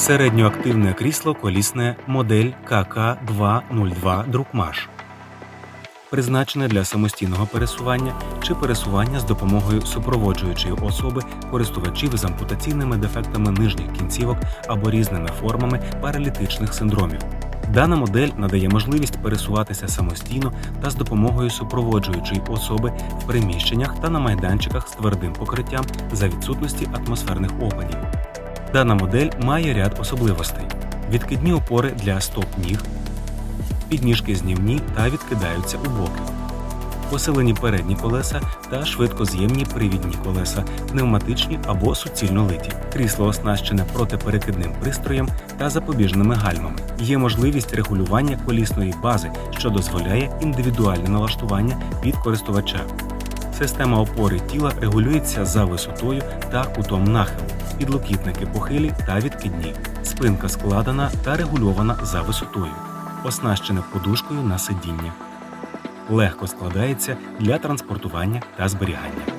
Середньоактивне крісло колісне модель КК-202 Друкмаш. Призначене для самостійного пересування чи пересування з допомогою супроводжуючої особи користувачів з ампутаційними дефектами нижніх кінцівок або різними формами паралітичних синдромів. Дана модель надає можливість пересуватися самостійно та з допомогою супроводжуючої особи в приміщеннях та на майданчиках з твердим покриттям за відсутності атмосферних опадів. Дана модель має ряд особливостей: відкидні опори для стоп ніг, підніжки знімні та відкидаються у боки, посилені передні колеса та швидкоз'ємні привідні колеса, пневматичні або суцільно литі. Крісло оснащене протиперекидним пристроєм та запобіжними гальмами. Є можливість регулювання колісної бази, що дозволяє індивідуальне налаштування від користувача. Система опори тіла регулюється за висотою та кутом нахилу, підлокітники похилі та відкидні. Спинка складена та регульована за висотою, оснащена подушкою на сидіння. Легко складається для транспортування та зберігання.